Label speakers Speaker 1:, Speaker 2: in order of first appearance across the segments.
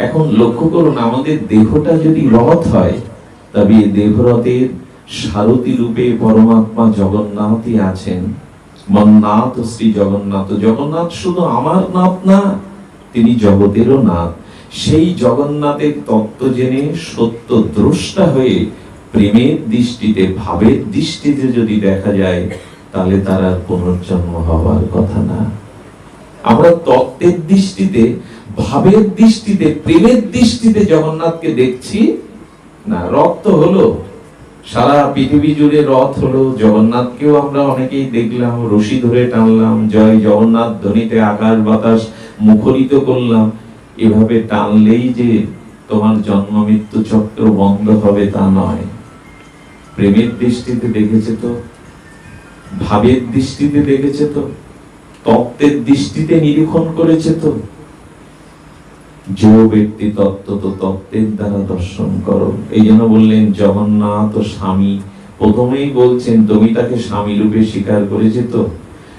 Speaker 1: এখন লক্ষ্য করুন, আমাদের দেহটা যদি রথ হয়, তবে এই দেহরথের সারথী রূপে পরমাত্মা জগন্নাথই আছেন। মন্নাথ শ্রী জগন্নাথ। জগন্নাথ শুধু আমার নাথ না, তিনি জগতেরও নাথ। সেই জগন্নাথের তত্ত্ব জেনে সত্য দ্রষ্টা হয়ে প্রেমের দৃষ্টিতে, ভাবের দৃষ্টিতে যদি দেখা যায়, তাহলে তার আর পুনর্জন্ম হওয়ার কথা না। আমরা তত্ত্বের দৃষ্টিতে ভাবের দৃষ্টিতে, প্রেমের দৃষ্টিতে জগন্নাথকে দেখছি, না রক্ত হলো। সারা পৃথিবী জুড়ে রথ হলো। জগন্নাথকেও আমরা অনেকেই দেখলাম, রশি ধরে টানলাম, জয় জগন্নাথ, ধ্বনিতে আকাশ বাতাস মুখরিত করলাম। এভাবে টানলেই যে তোমার জন্ম মৃত্যু চক্র বন্ধ হবে তা নয়। প্রেমের দৃষ্টিতে দেখেছে তো, ভাবের দৃষ্টিতে দেখেছে তো, তত্ত্বের দৃষ্টিতে নিরীক্ষণ করেছে তো। যে ব্যক্তি তত্ত্ব তো তত্ত্বের দ্বারা দর্শন করো। এই জন্য বললেন, জগন্নাথ স্বামী প্রথমেই বলছেন, তুমি তাকে স্বামী রূপে স্বীকার করেছে তো?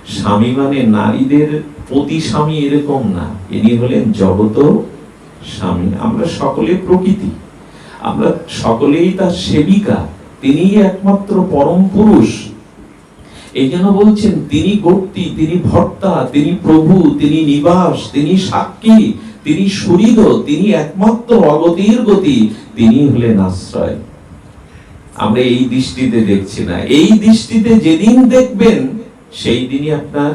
Speaker 1: স্বামী মানে নারীদের প্রতি স্বামী এরকম না। ইনি হলেন জগত স্বামী। আমরা সকলে প্রকৃতি। আমরা সকলেই তার সেবিকা। তিনিই একমাত্র পরম পুরুষ। এই জন্য বলছেন, তিনি গর্তি তিনি ভর্তা, তিনি প্রভু, তিনি নিবাস, তিনি সাক্ষী তিনি সুরিদ তিনি একমাত্র অগতির গতি, তিনি হলেন আশ্রয়। আমরা এই দৃষ্টিতে দেখছি না। এই দৃষ্টিতে যেদিন দেখবেন, সেই দিনই আপনার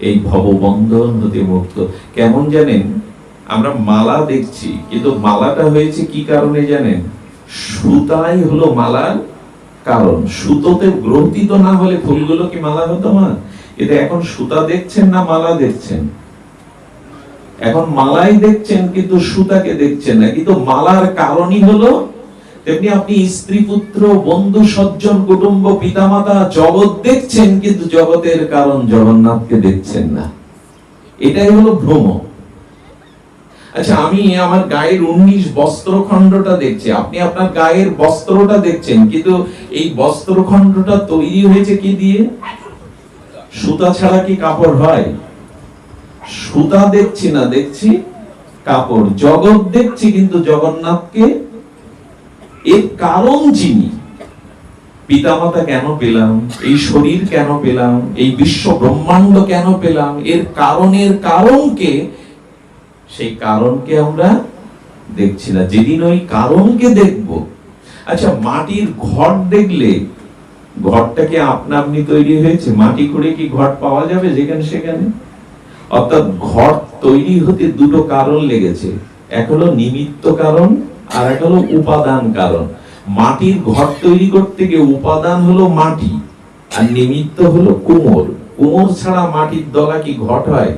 Speaker 1: এই ভববন্ধন হতে মুক্ত। কেমন জানেন? আমরা মালা দেখছি, কিন্তু মালাটা হয়েছে কি কারণে জানেন? সুতাই হলো মালার কারণ। সুতোতে গ্রন্থিত না হলে ফুলগুলো কি মালা হতো না কিন্তু এখন সুতা দেখছেন না মালা দেখছেন? এখন মালাই দেখছেন কিন্তু সুতাকে দেখছেন না, কিন্তু মালার কারণই হলো তেমনি আপনি স্ত্রী, পুত্র, বন্ধু, সজ্জন, কুটুম্ব, পিতামাতা, জগৎ দেখছেন কিন্তু জগতের কারণ জগন্নাথকে দেখছেন না। এটাই হলো ভ্রম। আচ্ছা আমি আমার গায়ের উনিশ বস্ত্রখণ্ডটা দেখছি। আপনি আপনার গায়ের বস্ত্রটা দেখছেন, কিন্তু এই বস্ত্রখণ্ডটা তৈরি হয়েছে কি দিয়ে? সুতা ছাড়া কি কাপড় হয়? সুতা দেখছি না দেখছি, কাপড়। জগৎ দেখছি কিন্তু জগন্নাথকে এর কারণ যিনি। পিতামাতা কেন পেলাম? এই শরীর কেন পেলাম? এই বিশ্ব ব্রহ্মাণ্ড কেন পেলাম? এর কারণের কারণকে, সেই কারণকে আমরা দেখছি না। যেদিন ওই কারণকে দেখব। আচ্ছা মাটির ঘর দেখলে ঘরটা কি আপনা আপনি তৈরি হয়েছে? মাটি করে কি ঘর পাওয়া যাবে যেখানে সেখানে? অর্থাৎ ঘর তৈরি হতে দুটো কারণ লেগেছে। এক হলো নিমিত্ত কারণ, আর এক হলো উপাদান কারণ। মাটির ঘর তৈরি করতে গিয়ে উপাদান হলো মাটি, আর নিমিত্ত হলো কুমোর। কুমোর ছাড়া মাটির দলা কি ঘট হয়?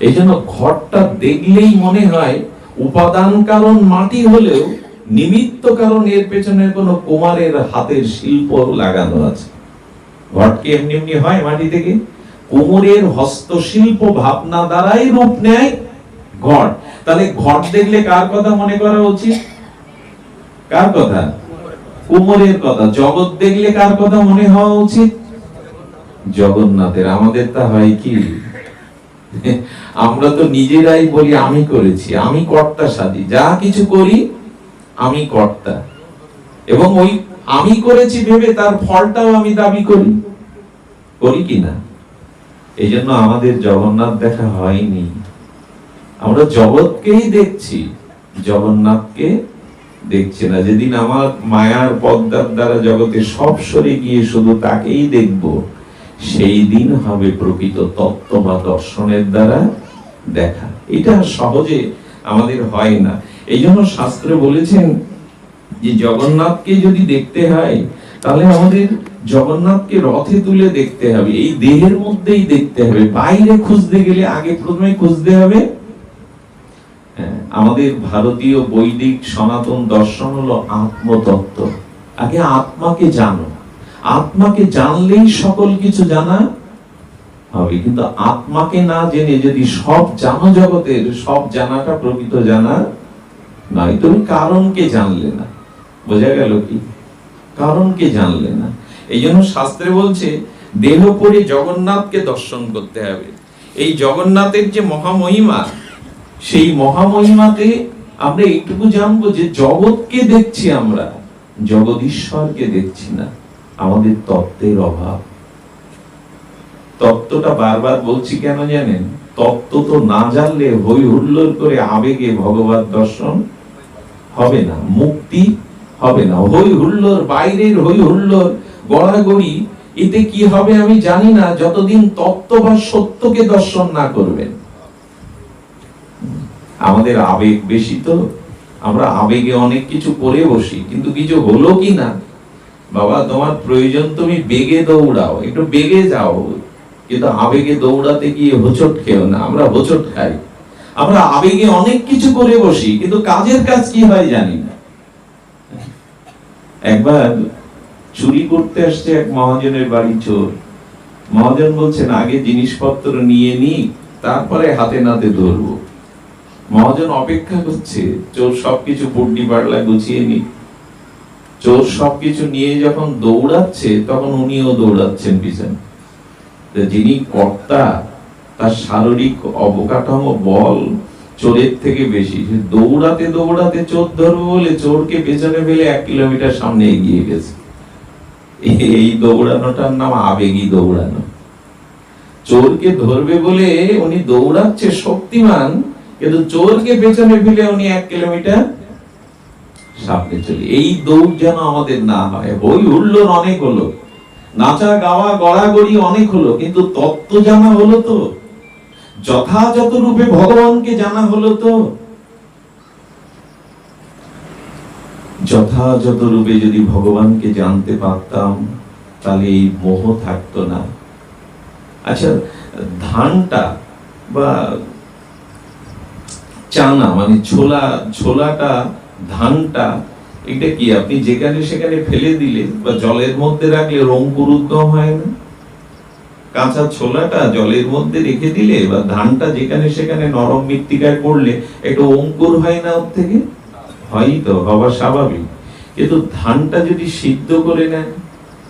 Speaker 1: এই জন্য ঘরটা দেখলেই মনে হয় উপাদান কারণ মাটি হলেও নিমিত্ত কারণ এর পেছনে কোনো কুমারের হাতের শিল্প লাগানো আছে। ঘটকে এমনি এমনি হয় মাটি থেকে? কুমোরের হস্তশিল্প ভাবনা দ্বারাই রূপ নেয় ঘট। তাহলে ঘট দেখলে কার কথা মনে করা উচিত? কার কথা? কুমোরের কথা। জগৎ দেখলে কার কথা মনে হওয়া উচিত? জগন্নাথের। আমাদের তা হয় কি? আমরা তো নিজেরাই বলি, আমি করেছি, আমি কর্তা সাজি যা কিছু করি, আমি কর্তা। এবং ওই আমি করেছি ভেবে তার ফলটাও আমি দাবি করি। করি কি না? এই জন্য আমাদের জগন্নাথ দেখা হয়নি। আমরা জগৎকেই দেখছি, জগন্নাথকে দেখছি না। যেদিন আমার মায়ার পদ্মার দ্বারা জগতে সব সরে গিয়ে শুধু তাকেই দেখব, সেই দিন হবে প্রকৃত তত্ত্ব বা দর্শনের দ্বারা দেখা। এটা সহজে আমাদের হয় না। এই জন্য শাস্ত্রে বলেছেন যে, জগন্নাথকে যদি দেখতে হয়, তাহলে আমাদের জগন্নাথকে রথে তুলে দেখতে হবে এই দেহের মধ্যেই দেখতে হবে বাইরে খুঁজতে গেলে আগে প্রথমে খুঁজতে হবে হ্যাঁ, আমাদের ভারতীয় বৈদিক সনাতন দর্শন হলো আত্মতত্ত্ব। আগে আত্মাকে জানো আত্মাকে জানলেই সকল কিছু জানা হবে কিন্তু আত্মাকে না জেনে যদি সব জানো জগতের সব জানাটা প্রকৃত জানা নয় তুমি কারণকে জানলে না। বোঝা গেল কি? কারণকে জানলে না। এই জন্য শাস্ত্রে বলছে দেহ পরে জগন্নাথকে দর্শন করতে হবে। এই জগন্নাথের যে মহামহিমা, সেই মহামহিমাতে আমরা এইটুকু জানব যে জগৎকে দেখছি আমরা, জগদীশ্বরকে দেখছি না। আমাদের তত্ত্বের অভাব। তত্ত্বটা বারবার বলছি কেন জানেন? তত্ত্ব তো না জানলে হই হুল্লোড় করে আবেগে ভগবত দর্শন হবে না, মুক্তি হবে না। হই হুল্লোর বাইরের হই হুল্লোড় গড়াগড়ি এতে কি হবে আমি জানি না, যতদিন তত্ত্ব বা সত্যকে দর্শন না করবেন। আমাদের আবেগ বেশি তো, আমরা আবেগে অনেক কিছু করে বসি, কিন্তু কিছু হলো কি না? বাবা, তোমার প্রয়োজন তুমি বেগে দৌড়াও, একটু বেগে যাও, কিন্তু আবেগে দৌড়াতে গিয়ে হোঁচট খেও না, আমরা হোঁচট খাই। আমরা আবেগে অনেক কিছু করে বসি, কিন্তু কাজের কাজ কি হয় জানি না। একবার চুরি করতে আসছে এক মহাজনের বাড়ি চোর। মহাজন বলছেন, আগে জিনিসপত্র নিয়ে নি, তারপরে হাতে নাতে ধরবো। মহাজন অপেক্ষা করছে, চোর সবকিছু পুড্ডি পাড়লা গুছিয়ে নি। চোর সবকিছু নিয়ে যখন দৌড়াচ্ছে, তখন উনিও দৌড়াচ্ছেন পিছনে। যিনি কর্তা, তার শারীরিক অবকাঠামো, বল চোরের থেকে বেশি। দৌড়াতে দৌড়াতে চোর ধরবো বলে চোরকে পেছনে ফেলে এক কিলোমিটার সামনে এগিয়ে গেছে। এই দৌড়ানোটার নাম আবেগী দৌড়ানো। চোরকে ধরবে বলে উনি দৌড়াচ্ছে শক্তিমান, কিন্তু চোরকে পেছনে ফেলে উনি এক কিলোমিটার সামনে চলে। এই দৌড় যেন আমাদের না হয়। বই হুল্লোর অনেক হলো। নাচা, গাওয়া, গড়াগড়ি অনেক হলো, কিন্তু তত্ত্ব জানা হলো তো। যথাযথ রূপে ভগবানকে জানা হলো তো। যথাযথ রূপে যদি ভগবানকে জানতে পারতাম, তাহলে এই মোহ থাকতো না। আচ্ছা ধানটা বা চানা মানে ছোলা, ছোলাটা, ধানটা, এটা কি? আপনি যেখানে সেখানে ফেলে দিলে বা জলের মধ্যে রাখলে রঙ্কুর উদ্গম হয় না? কাঁচা ছোলাটা জলের মধ্যে রেখে দিলে বা ধানটা যেখানে সেখানে নরম মৃত্তিকায় পড়লে একটু অঙ্কুর হয় না ওর থেকে? হয়ই তো, হওয়া স্বাভাবিক। কিন্তু ধানটা যদি সিদ্ধ করে নেন,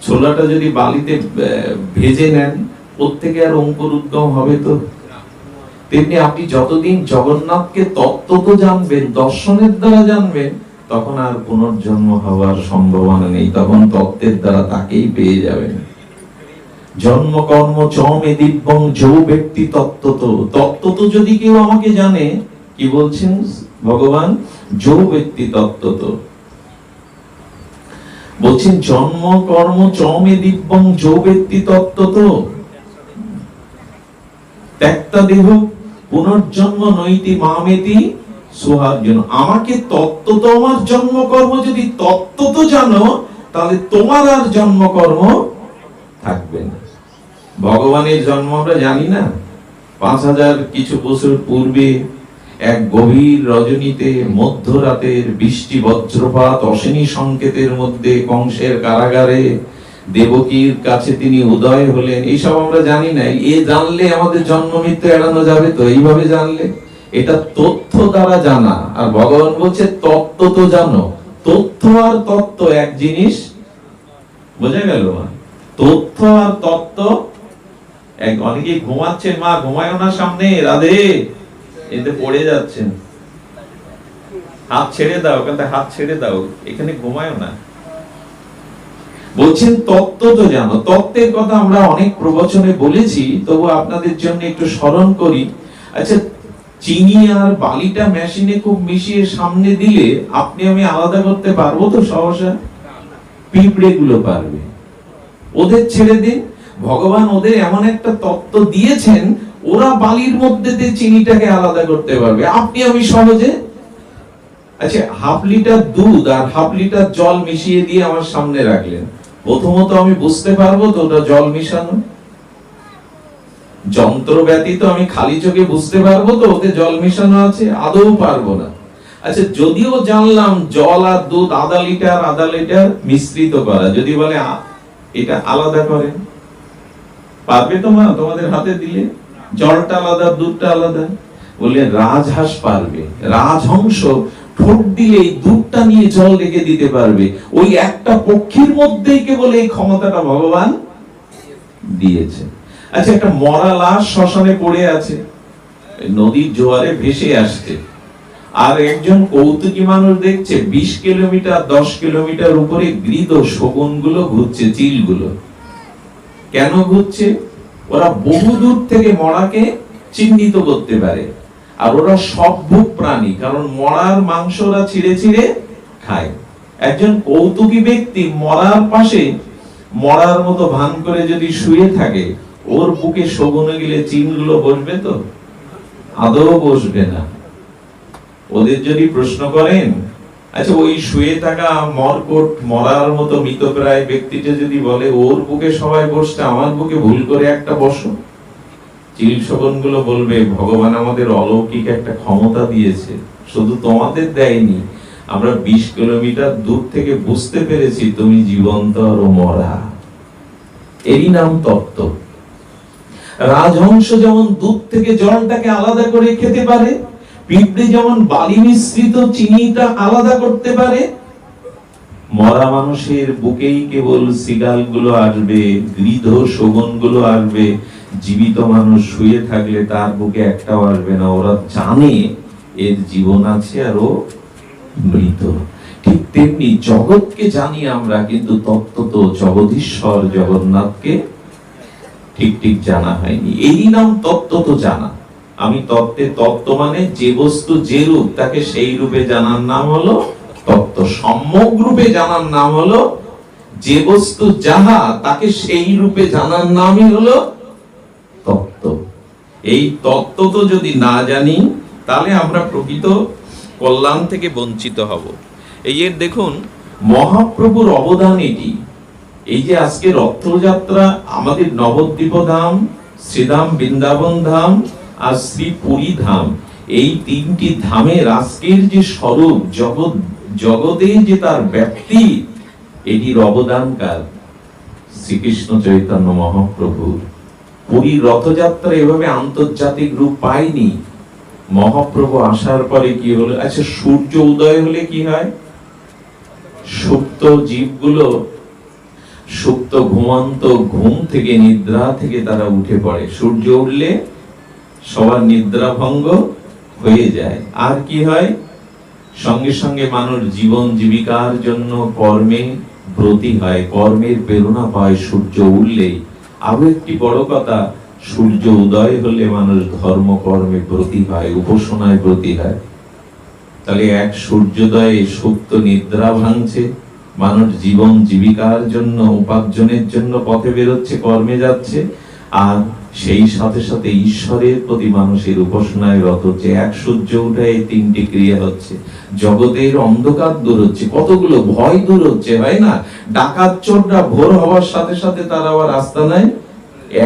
Speaker 1: ছোলাটা যদি বালিতে ভেজে নেন থেকে আর অঙ্কুর উদ্গম হবে তো? তেমনি আপনি যতদিন জগন্নাথকে তত্ত্ব তো জানবেন, দর্শনের দ্বারা জানবেন, তখন আর পুনর্জন্ম হওয়ার সম্ভাবনা নেই। তখন তত্ত্বের দ্বারা তাকেই পেয়ে যাবেন। জন্ম, কর্ম, চমে দিব্যং, যৌ, ব্যক্তি তত্ত্ব তো তত্ত্ব তো যদি কেউ আমাকে জানে কি বলছেন? ভগবান, যৌ ব্যক্তি তত্ত্ব তো বলছেন, জন্ম, কর্ম চমে দিব্যং যৌ ব্যক্তি তত্ত্ব তো ত্যাক্তা দেহ, পুনর্জন্ম নৈতি মামেতি সোহার জন্য আমাকে তত্ত্ব তো আমার জন্মকর্ম, যদি তত্ত্ব তো জানো, তাহলে তোমার আর জন্মকর্ম থাকবে না। ভগবানের জন্ম আমরা জানি না। পাঁচ হাজার কিছু বছর পূর্বে এক গভীর রজনীতে মধ্যরাতের বৃষ্টি বজ্রপাত অশনি সংকেতের মধ্যে কংসের কারাগারে দেবকীর কাছে তিনি উদয় হলেন। এইসব আমরা জানি না এ জানলে আমাদের জন্ম, মৃত্যু এড়ানো যাবে তো? এইভাবে জানলে? এটা তথ্য দ্বারা জানা। আর ভগবান বলছে, তত্ত্ব তো জানো। তথ্য আর তত্ত্ব এক জিনিস। বোঝা গেল? তথ্য আর তত্ত্ব এক অনেকে ঘুমাচ্ছেন। মা, ঘুমায় না সামনে। রাধে! এতে পড়ে যাচ্ছেন। হাত ছেড়ে দাও থেকে হাত ছেড়ে দাও, এখানে ঘুমায় না। বলছেন, তত্ত্ব তো জানো, তত্ত্বের কথা আমরা অনেক প্রবচনে বলেছি, তবু আপনাদের জন্য একটু স্মরণ করি। আচ্ছা চিনি আর বালিটা মেশিনে খুব মিশিয়ে সামনে দিলে আপনি আমি আলাদা করতে পারব তো সহসা? পিঁপড়ে গুলো পারবে। ওদের ছেড়ে দিন ভগবান ওদের এমন একটা তত্ত্ব দিয়েছেন ওরা বালির মধ্যে দিয়ে চিনিটাকে আলাদা করতে পারবে। আপনি আমি সহজে আচ্ছা হাফ লিটার দুধ আর হাফ লিটার জল মিশিয়ে দিয়ে আমার সামনে রাখলেন। প্রথমত আমি বুঝতে পারব তো ওটা জল মিশানো। যন্ত্র ব্যতীত আমি খালি চোখে বুঝতে পারব তো ওতে জল মিশানো আছে, আদৌ পারব না। আচ্ছা যদিও জানলাম জল আর দুধ আধা লিটার আধা লিটার মিশ্রিত করা, যদি বলে এটা আলাদা করেন। পারবে তো মা তোমাদের হাতে দিলে? জলটা আলাদা, দুধটা আলাদা। বললে, রাজহাঁস পারবে। রাজহংস ঠোঁট দিলে এই দুধটা নিয়ে জল রেখে দিতে পারবে। ওই একটা পক্ষীর মধ্যেই কেবল এই ক্ষমতাটা ভগবান দিয়েছে। আচ্ছা একটা মরা লাশ শ্মশানে পড়ে আছে। নদীর জোয়ারে ভেসে আসছে। আর একজন কৌতুকী মানুষ দেখছে, বিশ কিলোমিটার, দশ কিলোমিটার উপরে গৃদগুলো ঘুরছে, চিলগুলো। কেন ঘুরছে? ওরা বহু দূর থেকে মরাকে চিহ্নিত করতে পারে। আর ওরা সব ভূক প্রাণী, কারণ মরার মাংস ওরা ছিঁড়ে ছিঁড়ে খায়। একজন কৌতুকী ব্যক্তি মরার পাশে মরার মতো ভান করে যদি শুয়ে থাকে, ওর বুকে শগুনে গেলে চিনগুলো বসবে তো? আদৌ বসবে না। ওদের যদি প্রশ্ন করেন আচ্ছা ওই শুয়ে থাকা মরকট মরার মতো মৃতপ্রায় ব্যক্তিটা যদি বলে, ওর বুকে সবাই বসতে আমার বুকে ভুল করে একটা বসো। চিল শকুনগুলো বলবে, ভগবান আমাদের অলৌকিক একটা ক্ষমতা দিয়েছে, শুধু তোমাদের দেয়নি। আমরা বিশ কিলোমিটার দূর থেকে বুঝতে পেরেছি তুমি জীবন্ত আর মরা। এরই নাম তত্ত্ব রাজহংস যেমন দুধ থেকে জলটাকে আলাদা করে খেতে পারে পিঁপড়ে যেমন বালি মিশ্রিত চিনিটা আলাদা করতে পারে, মরা মানুষের বুকেই কেবল সিগালগুলো আসবে গৃধ শোভনগুলো আসবে, জীবিত মানুষ শুয়ে থাকলে তার বুকে একটাও আসবে না, ওরা জানে এর জীবন আছে আর ও মৃত। ঠিক তেমনি জগৎকে জানি আমরা, কিন্তু তত্ত্ব তো জগদীশ্বর জগন্নাথকে ঠিক ঠিক জানা হয়নি। এই নাম তত্ত্ব তো জানা। আমি তত্ত্বে তত্ত্ব মানে যে বস্তু, যে রূপ, তাকে সেই রূপে জানার নাম হলো তত্ত্ব। সম্যক রূপে জানার নাম হলো যে বস্তু যাহা, তাকে সেই রূপে জানার নামই হলো তত্ত্ব। এই তত্ত্ব তো যদি না জানি, তাহলে আমরা প্রকৃত কল্যাণ থেকে বঞ্চিত হব। এই এর দেখুন, মহাপ্রভুর অবদান এটি। এই যে আজকে রথযাত্রা, আমাদের নবদ্বীপ ধাম শ্রীধাম বৃন্দাবন ধাম আর শ্রী পুরী ধাম এই তিনটি ধামের আজকের যে স্বরূপ, জগৎ, জগতে যে তার ব্যক্তি, এটির অবদান কার শ্রীকৃষ্ণ চৈতন্য মহাপ্রভুর। পুরীর রথযাত্রা এভাবে আন্তর্জাতিক রূপ পায়নি। মহাপ্রভু আসার পরে কি হলো? আচ্ছা সূর্য উদয় হলে কি হয়? সুপ্ত জীবগুলো, সুপ্ত ঘুমন্ত ঘুম থেকে, নিদ্রা থেকে তারা উঠে পড়ে। সূর্য উঠলে সবার নিদ্রা ভঙ্গ হয়ে যায়। আর কি হয়? সঙ্গে সঙ্গে মানুষ জীবন জীবিকার জন্য কর্মে ব্রতী হয়। কর্মের প্রেরণা পায় সূর্য উঠলেই আরও একটি বড় কথা, সূর্য উদয় হলে মানুষ ধর্ম কর্মে ব্রতী হয়, উপাসনায় ব্রতী হয়। তাহলে এক সূর্যোদয়ে সুপ্ত নিদ্রা ভাঙছে। মানুষ জীবন জীবিকার জন্য, উপার্জনের জন্য পথে বেরোচ্ছে, কর্মে যাচ্ছে। আর সেই সাথে সাথে ঈশ্বরের প্রতি মানুষের উপাসনায় রত হচ্ছে, এক সূর্য উঠে তিনটি ক্রিয়া হচ্ছে। জগতের অন্ধকার দূর হচ্ছে, কতগুলো ভয় দূর হচ্ছে, হয় না? ডাকাত চোররা ভোর হওয়ার সাথে সাথে তারা আবার রাস্তা নেয়।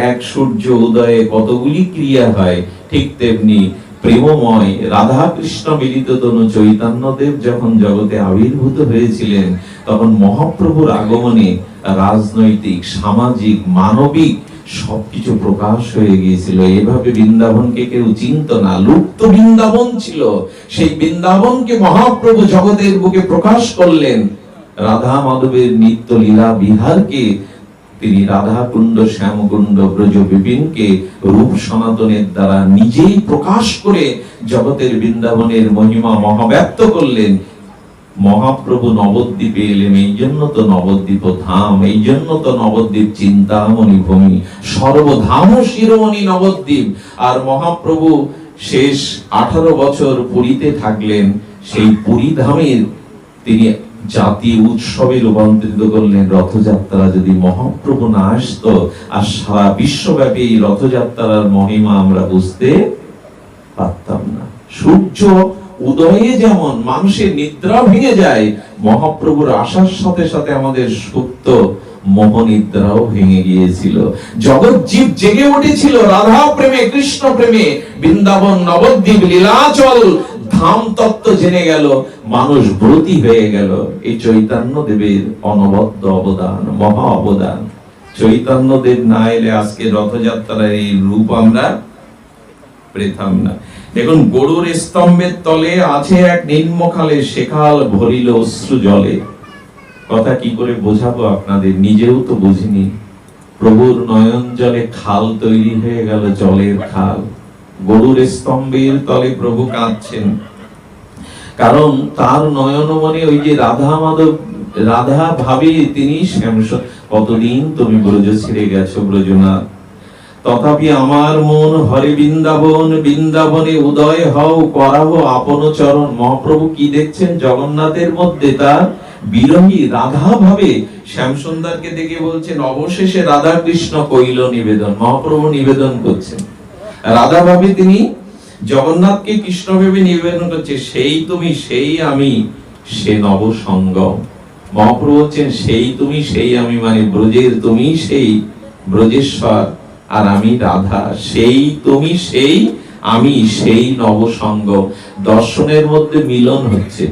Speaker 1: এক সূর্য উদয়ে কতগুলি ক্রিয়া হয়, ঠিক তেমনি প্রেমময় রাধা কৃষ্ণ মিলিত তনু চৈতন্যদেব যখন জগতে আবির্ভূত হয়েছিলেন, তখন মহাপ্রভুর আগমনে রাজনৈতিক, সামাজিক, মানবিক সবকিছু প্রকাশ হয়ে গিয়েছিল। এভাবে বৃন্দাবনকে কেউ চিনত না। লুপ্ত বৃন্দাবন ছিল। সেই বৃন্দাবনকে মহাপ্রভু জগতের বুকে প্রকাশ করলেন। রাধা মাধবের নিত্য লীলা বিহারকে, তিনি রাধা কুণ্ড শ্যামকুণ্ড, ব্রজ বিপিনকে রূপ সনাতনের দ্বারা নিজেই প্রকাশ করে জগতের বৃন্দাবনের মহিমা মহাব্যাপ্ত করলেন। মহাপ্রভু নবদ্বীপে এলেন, এই জন্য তো নবদ্বীপ ধাম, এই জন্য তো নবদ্বীপ চিন্তামণি ভূমি, সর্বধাম শিরোমণি নবদ্বীপ। আর মহাপ্রভু শেষ আঠারো বছর পুরীতে থাকলেন, সেই পুরী ধামের তিনি জাতি উৎসবে রূপান্তরিত করলেন, রথযাত্রা যদি মহাপ্রভু না আসতো, আর সারা বিশ্বব্যাপী এই রথযাত্রার মহিমা আমরা বুঝতে পারতাম না। সূর্য উদয়ে যেমন মানুষের নিদ্রা ভেঙে যায়, মহাপ্রভুর আসার সাথে সাথে আমাদের সুপ্ত মোহনিদ্রাও ভেঙে গিয়েছিল। জগৎ জীব জেগে উঠেছিল রাধা প্রেমে, কৃষ্ণ প্রেমে, বৃন্দাবন, নবদ্বীপ, লীলাচল, ধাম তত্ত্ব জেনে গেল, মানুষ ব্রতী হয়ে গেল। এই চৈতন্য দেবের অনবদ্য অবদান, মহা অবদান। চৈতন্য দেব না এলে আজকে রথযাত্রার এই রূপ আমরা পেতাম না। দেখুন, গরুর স্তম্ভের তলে আছে এক নিম্নখালে সেখাল ভরিল অশ্রু জলে। কথা কি করে বোঝাবো আপনাদের? নিজেও তো বুঝিনি। প্রভুর নয়ন জলে খাল তৈরি হয়ে গেল জলের খাল। গরুর স্তম্ভের তলে প্রভু কাঁদছেন। কারণ তার নয়ন মনে ওই যে রাধা মাধব, রাধা ভাবে, তিনি শ্যামস কতদিন তুমি ব্রজ ছেড়ে গেছো ব্রজনাথ? তথাপি আমার মন হরে বৃন্দাবন, বৃন্দাবনে উদয় হও, করাহ আপন চরণ। মহাপ্রভু কি দেখছেন জগন্নাথের মধ্যে? তার বিরহী রাধা ভাবে শ্যামসুন্দরকে দেখে বলছেন, অবশেষে রাধা কৃষ্ণ কইল নিবেদন। মহাপ্রভু নিবেদন করছেন। রাধা ভাবে তিনি জগন্নাথকে কৃষ্ণ ভেবে নিবেদন করছে, সেই তুমি, সেই আমি, সে নব সঙ্গম মহাপ্রভু বলছেন, সেই তুমি, সেই আমি মানে ব্রজের তুমি, সেই ব্রজেশ্বর। আর আমি রাধা, সেই তুমি সেই, আমি সেই নবসঙ্গ। দর্শনের মধ্যে মিলন হচ্ছে।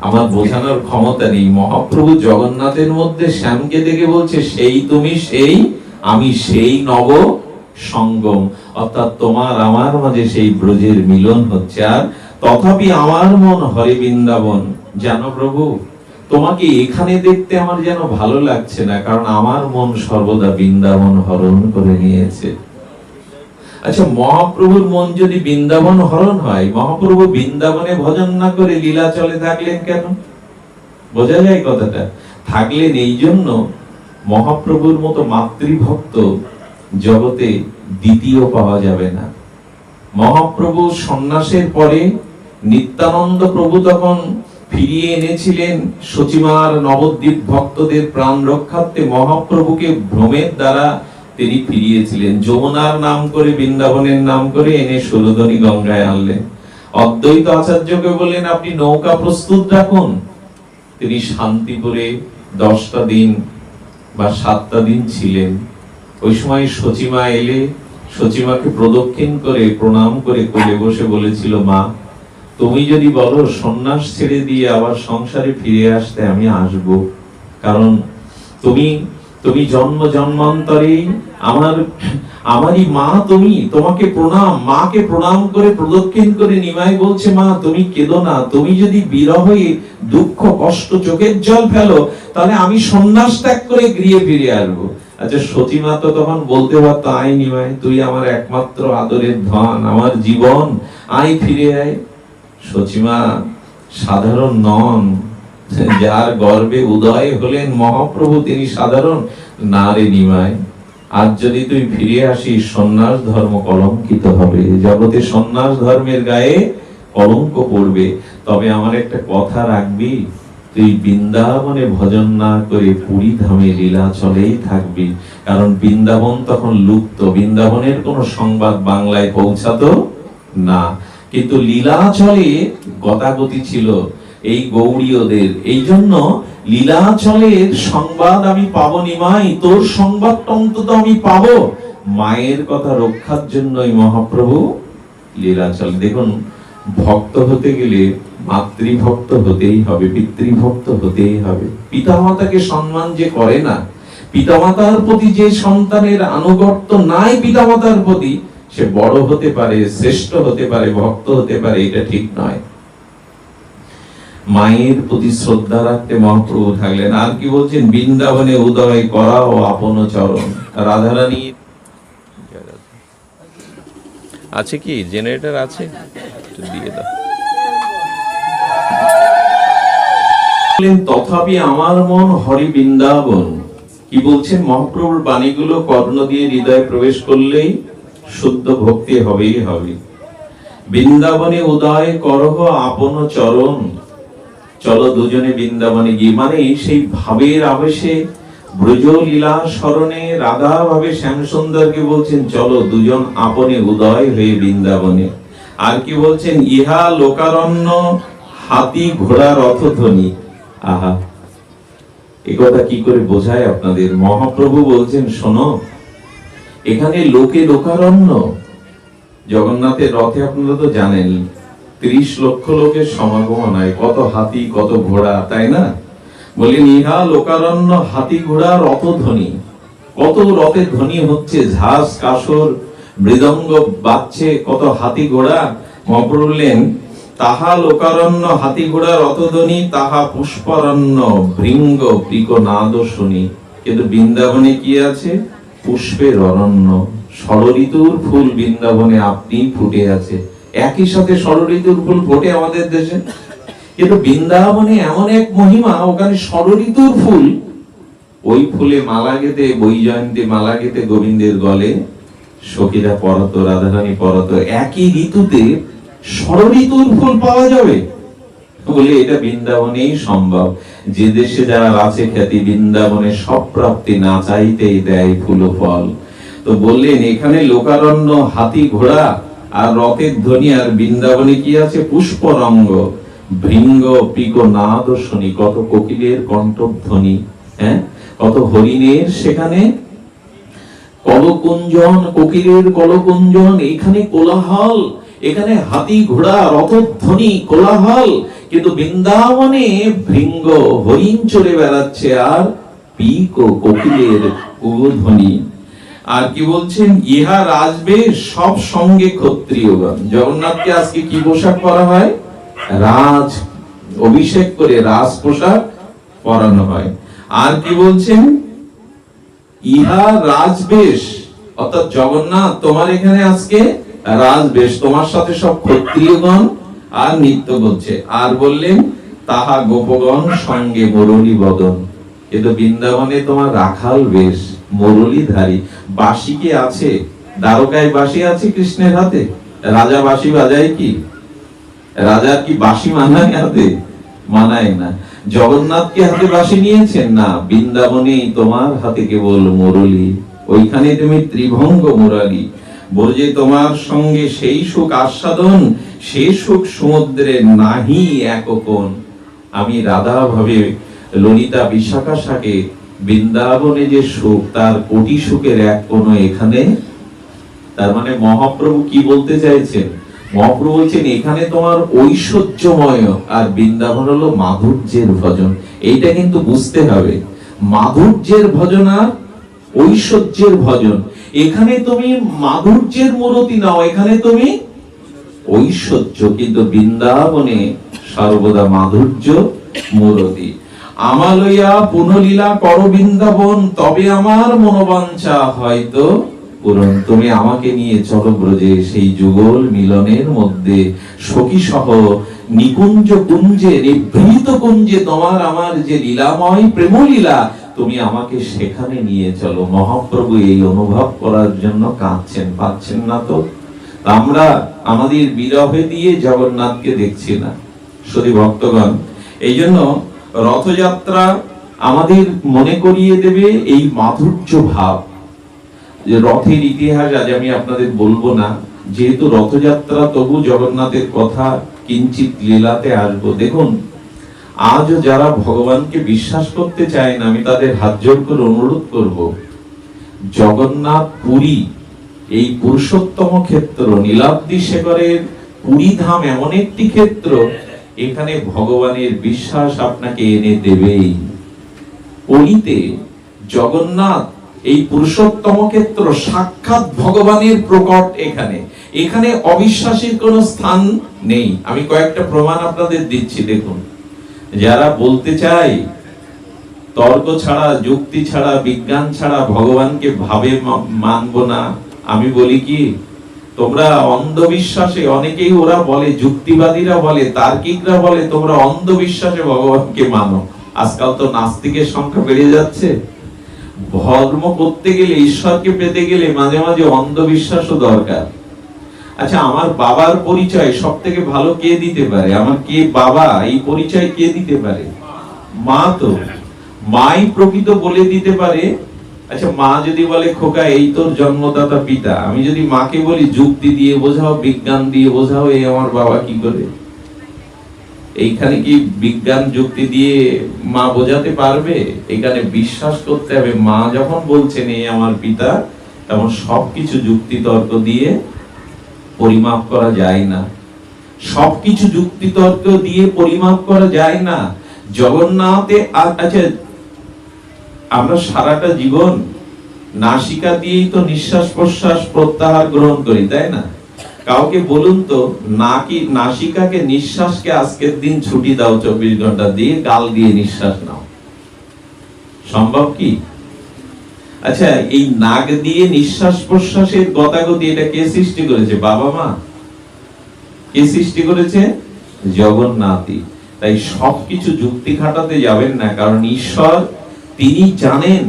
Speaker 1: আমার বোঝানোর ক্ষমতা নেই। মহাপ্রভু জগন্নাথের মধ্যে শ্যামকে দেখে বলছে, সেই তুমি সেই, আমি সেই নব সঙ্গম অর্থাৎ তোমার আমার মাঝে সেই ব্রজের মিলন হচ্ছে। আর তথাপি আমার মন হরে বৃন্দাবন। জানো প্রভু? তোমাকে এখানে দেখতে আমার যেন ভালো লাগছে না, কারণ আমার মন সর্বদা বৃন্দাবন হরণ করে নিয়েছে। আচ্ছা মহাপ্রভুর মন যদি বৃন্দাবন হরণ হয়, মহাপ্রভু বৃন্দাবনে ভজন না করে লীলা চলে থাকলেন কেন? বোঝা যায় কথাটা। থাকলেন এই জন্য মহাপ্রভুর মতো মাতৃভক্ত জগতে দ্বিতীয় পাওয়া যাবে না। মহাপ্রভু সন্ন্যাসের পরে নিত্যানন্দ প্রভু তখন ফিরিয়ে এনেছিলেন সচিমার নবদ্বীপ ভক্তদের প্রাণ রক্ষার্থে মহাপ্রভুকে ভ্রমের দ্বারা তিনি ফিরিয়েছিলেন। যমুনার নাম করে, বৃন্দাবনের নাম করে এনে সুরধনী গঙ্গায় আনলেন। অদ্বৈত আচার্যকে বললেন, আপনি নৌকা প্রস্তুত রাখুন। তিনি শান্তিপুরে দশটা দিন বা সাতটা দিন ছিলেন। ওই সময় সচিমা এলে, সচিমাকে প্রদক্ষিণ করে, প্রণাম করে কোলে বসে বলেছিল, মা তুমি যদি বলো, সন্ন্যাস ছেড়ে দিয়ে আবার সংসারে ফিরে আসতে আমি আসব। কারণ তুমি তুমি জন্ম জন্মান্তরে আমার, আমারই মা তুমি। তোমাকে প্রণাম, মাকে প্রণাম করে, প্রদক্ষিণ করে নিমাই বলছে, মা, তুমি কেঁদো না। তুমি যদি বিরহে দুঃখ, কষ্ট, চোখের জল ফেলো, তাহলে আমি সন্ন্যাস ত্যাগ করে গৃহে ফিরে আসব। আচ্ছা সতীমা তো তখন বলতে পারতো, আয় নিমাই, তুই আমার একমাত্র আদরের ধন, আমার জীবন, আয় ফিরে আয়। সচিমা সাধারণ নন, যার গর্বে উদয় হলেন মহাপ্রভু, তিনি সাধারণ না রে নিমায়। আজ যদি তুই ফিরে আসিস, সন্ন্যাস ধর্ম কলঙ্কিত হবে। জগতে সন্ন্যাস ধর্মের গায়ে কলঙ্ক পড়বে। তবে আমার একটা কথা রাখবি, তুই বৃন্দাবনে ভজন না করে পুরী ধামে লীলা চলেই থাকবি। কারণ বৃন্দাবন তখন লুপ্ত। বৃন্দাবনের কোনো সংবাদ বাংলায় পৌঁছাতো না। কিন্তু লীলাচলে গতাগতি ছিল এই গৌড়ীয়দের। এই জন্য লীলাচলের সংবাদ আমি পাবো নিমাই তোর সংবাদটা অন্তত আমি পাবো। মায়ের কথা রক্ষার জন্যই মহাপ্রভু লীলাচল। দেখুন, ভক্ত হতে গেলে মাতৃভক্ত হতেই হবে, পিতৃভক্ত হতেই হবে। পিতামাতাকে সম্মান যে করে না, পিতামাতার প্রতি যে সন্তানের আনুগত্য নাই পিতামাতার প্রতি সে বড় হতে পারে শ্রেষ্ঠ হতে পারে ভক্ত হতে পারে এটা ঠিক নয়। মায়ের প্রতি শ্রদ্ধা রাখতে মহাপ্রভু থাকলেন আর কি বলছেন? বৃন্দাবনে উদয় করা ও আপন চরণ। রাধারানী
Speaker 2: আছে কি? জেনারেটর আছে? দিয়ে দাও।
Speaker 1: তথাপি আমার মন হরি বৃন্দাবন। কি বলছেন? মহাপ্রভুর বাণীগুলো কর্ণ দিয়ে হৃদয়ে প্রবেশ করলেই শুদ্ধ ভক্তি হবেই হবে। বৃন্দাবনে উদয় করহ আপন চরণ। চলো দুজনে বৃন্দাবনে গিয়ে মানে সেই ভাবের আবেশে ব্রজ লীলা স্মরণে রাধা ভাবে শ্যামসুন্দরকে বলছেন, চলো দুজন আপনে উদয় হয়ে বৃন্দাবনে। আর কি বলছেন, ইহা লোকারণ্য, হাতি ঘোড়া রথ রথধ্বনি। আহা, এ কথা কি করে বোঝায় আপনাদের? মহাপ্রভু বলছেন, শোনো এখানে লোকে লোকারণ্য। জগন্নাথের রথে আপনারা তো জানেন, ত্রিশ লক্ষ লোকের সমাগম হয়। কত হাতি, কত ঘোড়া, তাই না? বলেন ইহা লোকারণ্য, হাতি, ঘোড়া, রথধ্বনি। কত রথের ধ্বনি হচ্ছে, ঝাঁস কাসর মৃদঙ্গ বাজছে, কত হাতি, ঘোড়া। মহাপ্রভু তাহা লোকারণ্য, হাতি, ঘোড়া, রথধ্বনি, তাহা পুষ্পারণ্য, ভৃঙ্গ প্রিক নাদ শুনি কিন্তু বৃন্দাবনে কি আছে? পুষ্পের অরণ্য ষড়ঋতুর ফুল বৃন্দাবনে আপনি ফুটে আছে। একই সাথে ষড়ঋতুর ফুল ফোটে আমাদের দেশে। কিন্তু বৃন্দাবনে এমন এক মহিমা, ওখানে ষড়ঋতুর ফুল, ওই ফুলে মালা গেতে বই জয়ন্তী মালা গেতে গোবিন্দের গলে, সখীরা পরত, রাধারানী পরত, একই ঋতুতে ষড়ঋতুর ফুল পাওয়া যাবে। বলে এটা বৃন্দাবনেই সম্ভব। যে দেশে যারা আছে খ্যাতি, বৃন্দাবনে সব প্রাপ্তি না চাইতেই দেয় ফুল ফল। তো বললেন, এখানে লোকারণ্য, হাতি ঘোড়া আর রথের ধ্বনি আর বৃন্দাবনে কি আছে? পুষ্পরঙ্গ, ভৃঙ্গ পিক নাদ শনি কত কোকিলের কণ্ঠধ্বনি। হ্যাঁ? কত হরিণের সেখানে? কলকুঞ্জন, কোকিলের কলকুঞ্জন, এখানে কোলাহল। এখানে হাতি, ঘোড়া রথধ্বনি কোলাহল, কিন্তু বৃন্দাবনে ভৃঙ্গ হরিণ চলে বেড়াচ্ছে আর পিক ও কোকিলের কুধ্বনি আর কি বলছেন? ইহা রাজবে সব সঙ্গে ক্ষত্রিয়গণ জগন্নাথকে আজকে কি পোশাক পরা হয়? রাজ, অভিষেক করে রাজ পোশাক পরানো হয়। আর কি বলছেন? ইহা রাজবেশ। অর্থাৎ জগন্নাথ, তোমার এখানে আজকে রাজবেশ তোমার সাথে সব ক্ষত্রিয়গণ আর নৃত্য করছে আর বললেন, তাহা গোপগণ সঙ্গে মুরলী বদন। কিন্তু বৃন্দাবনে তোমার রাখাল বেশ, মুরলীধারী। বাসি কি আছে, দ্বারকায় বাসি আছে কৃষ্ণের হাতে। রাজা বাসি বাজায় কি? রাজার কি বাসি মানায় হাতে? মানায় না। জগন্নাথকে হাতে বাসি নিয়েছেন? না, বৃন্দাবনেই তোমার হাতে কেবল মুরলী। ওইখানে তুমি ত্রিভঙ্গ মুরালি। বলছে তোমার সঙ্গে সেই সুখ আস্বাদন সেই সুখ সমুদ্রে নাহি এক কোণ আমি রাধা ভাবে ললিতা বিশাখা সাকে বৃন্দাবনে যে সুখ, তার কোটি সুখের এক কোণ এখানে, তার মানে মহাপ্রভু কি বলতে চাইছেন? মহাপ্রভু বলছেন, এখানে তোমার ঐশ্বর্যময় আর বৃন্দাবন হলো মাধুর্যের ভজন। এইটা কিন্তু বুঝতে হবে। মাধুর্যের ভজন আর ঐশ্বর্যের ভজন। এখানে তুমি মাধুর্যের মূরতি নাও, এখানে তুমি ঐশ্বর্য, কিন্তু বৃন্দাবনে সর্বদা মাধুর্য মূরতি। আমালয়া পুনলীলা কর বৃন্দাবন, তবে আমার মনোবাঞ্ছা হয়তো পূরণ। তুমি আমাকে নিয়ে চলো ব্রজে, সেই যুগল মিলনের মধ্যে। সখী সহ নিকুঞ্জ কুঞ্জে, নিভৃত কুঞ্জে তোমার আমার যে লীলাময় প্রেম লীলা তুমি আমাকে সেখানে নিয়ে চলো। মহাপ্রভু এই অনুভব করার জন্য কাঁদছেন। পাচ্ছেন না তো? আমরা আমাদের বিরহে দিয়ে জগন্নাথকে দেখছি না। শুধু ভক্তগণ। এই জন্য রথযাত্রা আমাদের মনে করিয়ে দেবে এই মাধুর্য ভাব। যে রথের ইতিহাস আজ আমি আপনাদের বলব না। যেহেতু রথযাত্রা তবু জগন্নাথের কথা কিঞ্চিত লীলাতে আসব। দেখুন আজও যারা ভগবানকে বিশ্বাস করতে চায় না, আমি তাদের হাত জোর করে অনুরোধ করব, জগন্নাথ পুরী, এই পুরুষোত্তম ক্ষেত্র, নীলাব্দি শেখরের পুরী ধাম এমন একটি ক্ষেত্র, এখানে ভগবানের বিশ্বাস আপনাকে এনে দেবেই। পুরীতে জগন্নাথ, এই পুরুষোত্তম ক্ষেত্র সাক্ষাৎ ভগবানের প্রকট এখানে। এখানে অবিশ্বাসের কোনো স্থান নেই। আমি কয়েকটা প্রমাণ আপনাদের দিচ্ছি, দেখুন। যারা বলতে চাই তর্ক ছাড়া, যুক্তি ছাড়া, বিজ্ঞান ছাড়া ভগবানকে ভাবে মানবো না। আমি বলি কি, তোমরা অন্ধবিশ্বাসে, অনেকেই ওরা বলে, যুক্তিবাদীরা বলে, তার্কিকরা বলে, তোমরা অন্ধবিশ্বাসে ভগবানকে মানো। আজকাল তো নাস্তিকের সংখ্যা বেড়ে যাচ্ছে। ধর্ম করতে গেলে, ঈশ্বরকে পেতে গেলে মাঝে মাঝে অন্ধবিশ্বাসও দরকার। আচ্ছা আমার বাবার পরিচয় সব থেকে ভালো কে দিতে পারে? আমার কে বাবা, এই পরিচয় কে দিতে পারে? মা তো। মাই প্রকৃত বলে দিতে পারে আচ্ছা মা যদি বলে, খোকা, এই তোর জন্মদাতা পিতা। আমি যদি মাকে বলি, যুক্তি দিয়ে বোঝাও, বিজ্ঞান দিয়ে বোঝাও, এই আমার বাবা কি করে? এইখানে কি বিজ্ঞান যুক্তি দিয়ে মা বোঝাতে পারবে? এখানে বিশ্বাস করতে হবে, মা যখন বলছেন, এই আমার পিতা, তখন সবকিছু যুক্তি তর্ক দিয়ে পরিমাপ করা যায় না। সবকিছু যুক্তি তর্ক দিয়ে পরিমাপ করা যায় না। জগন্নাথে আচ্ছা আমরা সারাটা জীবন নাসিকা দিয়েই তো নিঃশ্বাস প্রশ্বাস প্রত্যাহার গ্রহণ করি, তাই না? কাউকে বলুন তো, নাকি নাসিকাকে নিঃশ্বাসকে আজকের দিন ছুটি দাও চব্বিশ ঘণ্টা, দিয়ে গাল দিয়ে নিঃশ্বাস নাও। সম্ভব কি? আচ্ছা এই নাক দিয়ে নিঃশ্বাস প্রশ্বাসের গতাগতি এটা কে সৃষ্টি করেছে? বাবা মা। কে সৃষ্টি করেছে? জগন্নাথই। তাই সবকিছু যুক্তি খাটাতে যাবেন না, কারণ ঈশ্বর তিনি জানেন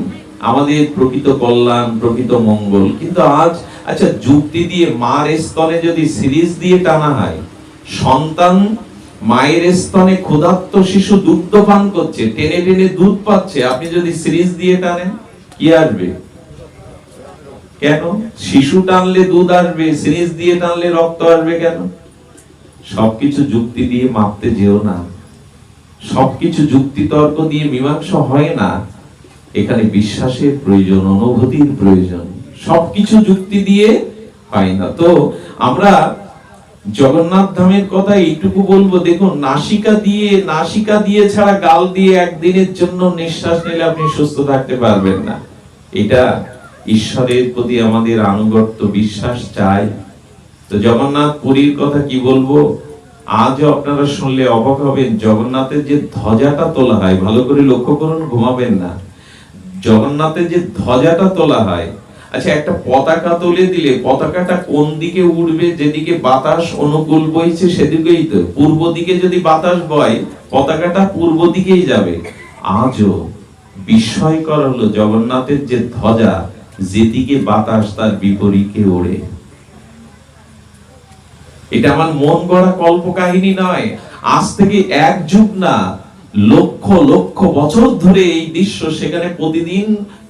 Speaker 1: আমাদের প্রকৃত কল্যাণ, প্রকৃত মঙ্গল। কিন্তু আজ আচ্ছা যুক্তি দিয়ে মার স্তনে যদি সিরিজ দিয়ে টানা হয়, সন্তান মায়ের স্তনে ক্ষুধার্ত শিশু দুগ্ধ পান করছে, টেনে টেনে দুধ পাচ্ছে, আপনি যদি সিরিজ দিয়ে টানেন? কি আসবে? কেন? শিশু টানলে দুধ আসবে, সিরিজ দিয়ে টানলে রক্ত আসবে কেন? সবকিছু যুক্তি দিয়ে মাপতে যেও না। সবকিছু যুক্তি তর্ক দিয়ে মীমাংসা হয় না। এখানে বিশ্বাসের প্রয়োজন, অনুভূতির প্রয়োজন। সবকিছু যুক্তি দিয়ে হয় না। তো আমরা জগন্নাথ ধামের কথা এইটুকু বলব, দেখুন, নাসিকা দিয়ে নাসিকা দিয়ে ছাড়া গাল দিয়ে একদিনের জন্য নিঃশ্বাস নিলে আপনি সুস্থ থাকতে পারবেন না। এটা ঈশ্বরের প্রতি আমাদের আনুগত্য, বিশ্বাস চাই। তো জগন্নাথ পুরীর কথা কি বলব? আজও আপনারা শুনলে অবাক হবেন, জগন্নাথের যে ধ্বজাটা তোলা হয়, ভালো করে লক্ষ্য করুন, ঘুমাবেন না। জগন্নাথের যে ধ্বজাটা তোলা হয় আচ্ছা একটা পতাকা তুলে দিলে, পতাকাটা কোন দিকে উড়বে যেদিকে বাতাস অনুকূল বইছে, সেদিকেই তো। পূর্ব দিকে যদি বাতাস বয়, পতাকাটা পূর্ব দিকেই যাবে। আজও বিস্ময়কর হলো জগন্নাথের যে ধ্বজা, যেদিকে বাতাস তার বিপরীতে ওড়ে। এটা আমার মন গড়া কল্প কাহিনী নয়। আজ থেকে এক যুগ না, লক্ষ লক্ষ বছর ধরে এই দৃশ্য, সেখানে প্রতিদিন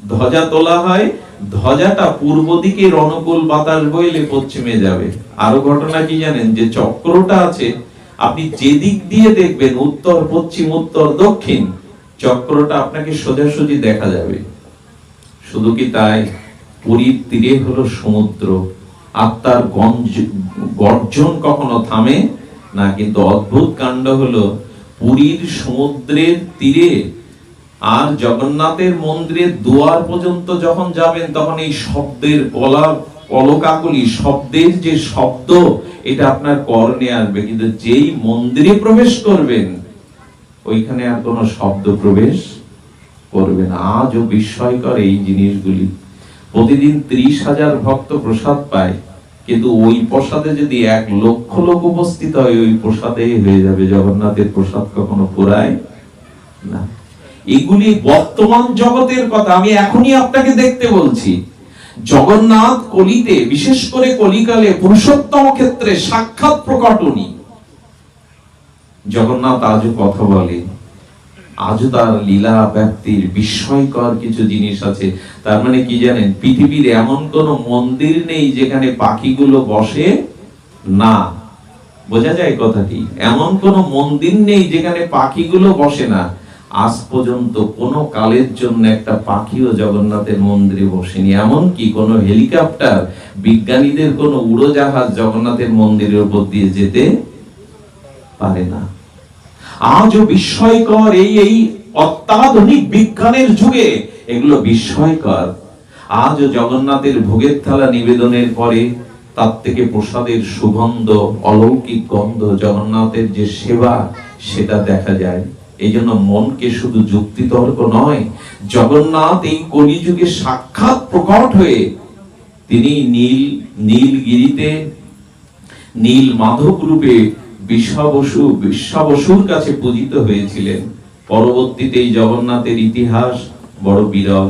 Speaker 1: ধ্বজা তোলা হয়। ধ্বজাটা পূর্ব দিকে রণকুল বাতাস বইলে পশ্চিমে যাবে। আরও ঘটনা কি জানেন? যে চক্রটা আছে, আপনি যেদিক দিয়ে দেখবেন উত্তর, পশ্চিম, উত্তর, দক্ষিণ, চক্রটা আপনাকে সোজাসুজি দেখা যাবে। শুধু কি তাই? পুরীর তীরে হলো সমুদ্র। আত্মার গঞ্জ, গর্জন কখনো থামে? না, কিন্তু অদ্ভুত কাণ্ড হলো পুরীর সমুদ্রের তীরে আর জগন্নাথের মন্দিরের দুয়ার পর্যন্ত যখন যাবেন, তখন এই শব্দের কলা কলকাকলি শব্দের যে শব্দ, এটা আপনার কর্ণে আসবে। কিন্তু যেই মন্দিরে প্রবেশ করবেন, ওইখানে আর কোনো শব্দ প্রবেশ করবে না। আজও বিস্ময়কর এই জিনিসগুলি। প্রতিদিন ত্রিশ হাজার ভক্ত প্রসাদ পায়, কিন্তু ওই প্রসাদে যদি এক লক্ষ লোক উপস্থিত হয়, ওই প্রসাদে হয়ে যাবে। জগন্নাথের প্রসাদ কখনো পুরায় না। এগুলি বর্তমান জগতের কথা। আমি এখনই আপনাকে দেখতে বলছি। জগন্নাথ কলিতে, বিশেষ করে কলিকালে, পুরুষোত্তম ক্ষেত্রে সাক্ষাৎ প্রকটনী। জগন্নাথ আজও কথা বলে। আজও তার লীলা ব্যক্তির বিস্ময়কর কিছু জিনিস আছে। তার মানে কি জানেন? পৃথিবীর এমন কোন মন্দির নেই যেখানে পাখিগুলো বসে না। বোঝা যায় কথাটি? এমন কোন মন্দির নেই যেখানে পাখিগুলো বসে না। আজ পর্যন্ত কোনো কালের জন্য একটা পাখিও জগন্নাথের মন্দিরে বসেনি। এমন কি কোনো হেলিকপ্টার বিজ্ঞানীদের কোনো উড়োজাহাজ জগন্নাথের মন্দিরের উপর দিয়ে যেতে পারে না। আজও বিস্ময়কর এই এই অত্যাধুনিক বিজ্ঞানের যুগে এগুলো বিস্ময়কর। আজও জগন্নাথের ভোগের থালা নিবেদনের পরে তার থেকে প্রসাদের সুগন্ধ, অলৌকিক গন্ধ, জগন্নাথের যে সেবা, সেটা দেখা যায়। এই জন্য মনকে শুধু নয়, জগন্নাথ এই কলিযুগে সাক্ষাৎ প্রকট হয়ে তিনি নীল, নীলগিরিতে, নীল মাধব রূপে বিশ্বাবসু, বিশ্বাবসুর কাছে পূজিত হয়েছিলেন। পরবর্তীতে এই জগন্নাথের ইতিহাস বড় বিরল।